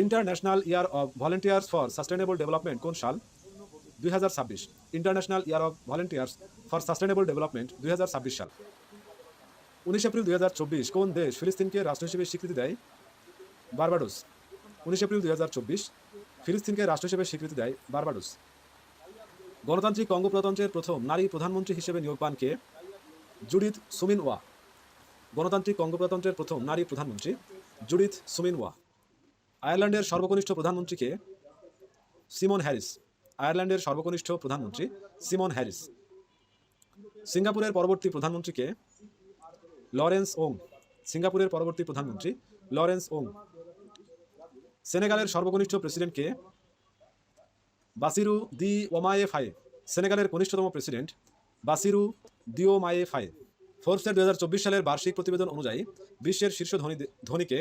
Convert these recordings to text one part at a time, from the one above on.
International year of volunteers for sustainable development কোন সাল দুই হাজার ছাব্বিশ। International year of volunteers for sustainable development দুই হাজার ছাব্বিশ সাল। উনিশ এপ্রিল দুই হাজার চব্বিশ, কোন দেশ ফিলিস্তিনকে রাষ্ট্র হিসেবে স্বীকৃতি দেয়? বারবাডোস। উনিশ এপ্রিল দুই হাজার চব্বিশ, ফিলিস্তিনকে রাষ্ট্র হিসেবে স্বীকৃতি দেয় বারবাডোস। গণতান্ত্রিক কঙ্গো প্রজাতন্ত্রের প্রথম নারী প্রধানমন্ত্রী হিসেবে নিয়োগ পান কে? জুডিথ সুমিন ওয়া গণতান্ত্রিক কঙ্গো প্রজাতন্ত্রের প্রথম নারী প্রধানমন্ত্রী জুডিথ সুমিন ওয়া আয়ারল্যান্ডের সর্বকনিষ্ঠ প্রধানমন্ত্রীকে সিমন হ্যারিস, আয়ারল্যান্ডের সর্বকনিষ্ঠ প্রধানমন্ত্রী সিমন হ্যারিস। সিঙ্গাপুরের পরবর্তী প্রধানমন্ত্রীকে লরেন্স ওং, সিঙ্গাপুরের পরবর্তী প্রধানমন্ত্রী লরেন্স ওং। সেনেগালের সর্বকনিষ্ঠ প্রেসিডেন্টকে বাসিরু দি ওমায়ে ফায়ে সেনেগালের কনিষ্ঠতম প্রেসিডেন্ট বাসিরু দিও মায়ে ফায়ে ফোর্বসের দু সালের বার্ষিক প্রতিবেদন অনুযায়ী বিশ্বের শীর্ষ ধনী ধনীকে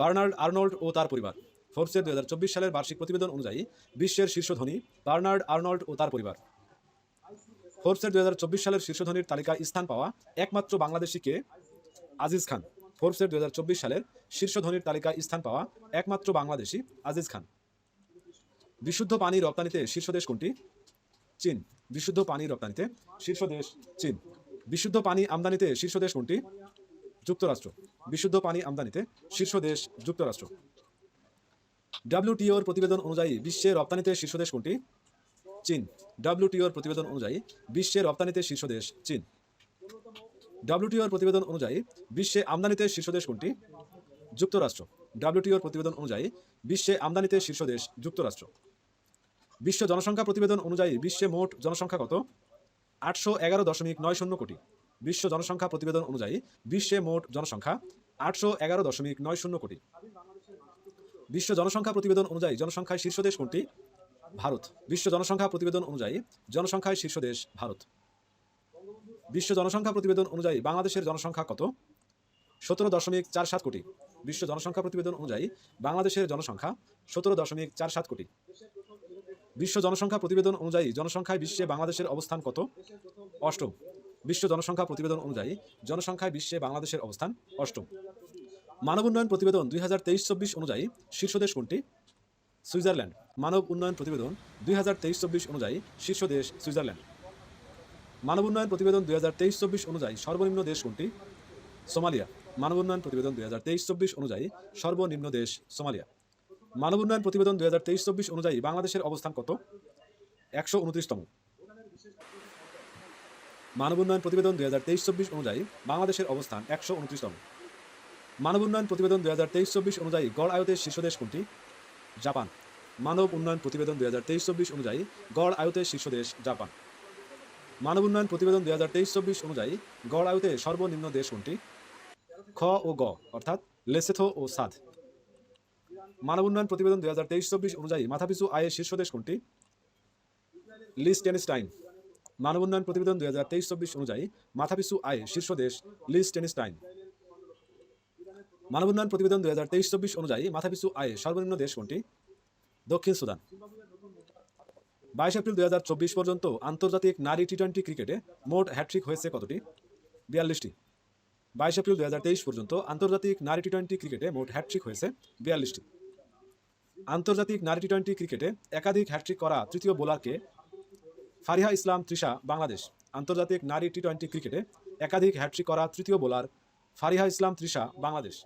বার্নার্ড আর্নল্ড ও তার পরিবার। ফোর্বসের দু সালের বার্ষিক প্রতিবেদন অনুযায়ী বিশ্বের শীর্ষ ধনী বার্নার্ড আর্নল্ড ও তার পরিবার। ফোর্বসের দু সালের শীর্ষ ধনীর তালিকায় স্থান পাওয়া একমাত্র বাংলাদেশিকে আজিজ খান। ফোর্বসের দু সালের শীর্ষ ধনীর তালিকায় স্থান পাওয়া একমাত্র বাংলাদেশি আজিজ খান। বিশুদ্ধ পানি রপ্তানিতে শীর্ষ দেশ কোনটি? চীন। বিশুদ্ধ পানি রপ্তানিতে শীর্ষ দেশ চীন। বিশুদ্ধ পানি আমদানিতে শীর্ষ দেশ কোনটি? যুক্তরাষ্ট্র। বিশুদ্ধ পানি আমদানিতে শীর্ষ দেশ যুক্তরাষ্ট্র। ডাব্লিউটিওর প্রতিবেদন অনুযায়ী বিশ্বে রপ্তানিতে শীর্ষ দেশ কোনটি? চীন। ডাব্লিউটিওর প্রতিবেদন অনুযায়ী বিশ্বে রপ্তানিতে শীর্ষ দেশ চীন। ডাব্লিউটিওর প্রতিবেদন অনুযায়ী বিশ্বে আমদানিতে শীর্ষ দেশ কোনটি? যুক্তরাষ্ট্র। ডাব্লিউটিওর প্রতিবেদন অনুযায়ী বিশ্বে আমদানিতে শীর্ষ দেশ যুক্তরাষ্ট্র। বিশ্ব জনসংখ্যা প্রতিবেদন অনুযায়ী বিশ্বে মোট জনসংখ্যা কত? আটশো এগারো দশমিক নয় শূন্য কোটি। বিশ্ব জনসংখ্যা প্রতিবেদন অনুযায়ী বিশ্বে মোট জনসংখ্যা আটশো এগারো দশমিক নয় শূন্য কোটি। বিশ্ব জনসংখ্যা প্রতিবেদন অনুযায়ী জনসংখ্যায় শীর্ষ দেশ কোনটি? ভারত। বিশ্ব জনসংখ্যা প্রতিবেদন অনুযায়ী জনসংখ্যায় শীর্ষ দেশ ভারত। বিশ্ব জনসংখ্যা প্রতিবেদন অনুযায়ী বাংলাদেশের জনসংখ্যা কত? সতেরো দশমিক চার সাত কোটি। বিশ্ব জনসংখ্যা প্রতিবেদন অনুযায়ী বাংলাদেশের জনসংখ্যা সতেরো দশমিক চার সাত কোটি। বিশ্ব জনসংখ্যা প্রতিবেদন অনুযায়ী জনসংখ্যায় বিশ্বে বাংলাদেশের অবস্থান কত? অষ্টম। বিশ্ব জনসংখ্যা প্রতিবেদন অনুযায়ী জনসংখ্যায় বিশ্বে বাংলাদেশের অবস্থান অষ্টম। মানব উন্নয়ন প্রতিবেদন দুই হাজার তেইশ চব্বিশ অনুযায়ী শীর্ষ দেশ কোনটি? সুইজারল্যান্ড। মানব উন্নয়ন প্রতিবেদন দুই হাজার তেইশ চব্বিশ অনুযায়ী শীর্ষ দেশ সুইজারল্যান্ড। মানব উন্নয়ন প্রতিবেদন দুই হাজার তেইশ চব্বিশ অনুযায়ী সর্বনিম্ন দেশ কোনটি? সোমালিয়া। মানব উন্নয়ন প্রতিবেদন দুই হাজার তেইশ চব্বিশ অনুযায়ী সর্বনিম্ন দেশ সোমালিয়া। মানব উন্নয়ন প্রতিবেদন দুই হাজার তেইশ চব্বিশ অনুযায়ী বাংলাদেশের অবস্থান কত? একশো উনত্রিশতম। মানব উন্নয়ন প্রতিবেদন দুই হাজার তেইশ চব্বিশ অনুযায়ী বাংলাদেশের অবস্থান একশো উনত্রিশতম। মানব উন্নয়ন প্রতিবেদন দুই হাজার তেইশ চব্বিশ অনুযায়ী গড় আয়তের শীর্ষ দেশ কোনটি? জাপান। মানব উন্নয়ন প্রতিবেদন দুই হাজার তেইশ চব্বিশ অনুযায়ী গড় আয়তের শীর্ষ দেশ জাপান। মানব উন্নয়ন প্রতিবেদন দুই হাজার তেইশ চব্বিশ অনুযায়ী গড় আয়তে সর্বনিম্ন দেশ কোনটি? খ ও গ, অর্থাৎ লেসেথো ও সাদ। মানব উন্নয়ন প্রতিবেদন দুই হাজার তেইশ চব্বিশ অনুযায়ী মাথাপিছু আয়ের শীর্ষ দেশ কোনটি লিস্টেনস্টাইন মানব উন্নয়ন প্রতিবেদন দুই হাজার তেইশ চব্বিশ অনুযায়ী মাথাপিছু আয় শীর্ষ দেশ লিস্টেনস্টাইন মানব উন্নয়ন প্রতিবেদন দুই হাজার তেইশ চব্বিশ অনুযায়ী মাথাপিছু আয়ে সর্বনিম্ন দেশ কোনটি? দক্ষিণ সুদান। বাইশ এপ্রিল দুই হাজার চব্বিশ পর্যন্ত আন্তর্জাতিক নারী টি টোয়েন্টি ক্রিকেটে মোট হ্যাট্রিক হয়েছে কতটি? বিয়াল্লিশটি। বাইশ এপ্রিল দুই হাজার তেইশ পর্যন্ত আন্তর্জাতিক নারী টি টোয়েন্টি ক্রিকেটে মোট হ্যাট্রিক হয়েছে বিয়াল্লিশটি। আন্তর্জাতিক নারী টি টোয়েন্টি ক্রিকেটে একাধিক হ্যাট্রিক করা তৃতীয় বোলারকে ফারিহা ইসলাম তৃষা, বাংলাদেশ। আন্তর্জাতিক নারী টি টোয়েন্টি ক্রিকেটে একাধিক হ্যাট্রিক করা তৃতীয় বোলার ফারিহা ইসলাম তৃষা, বাংলাদেশ।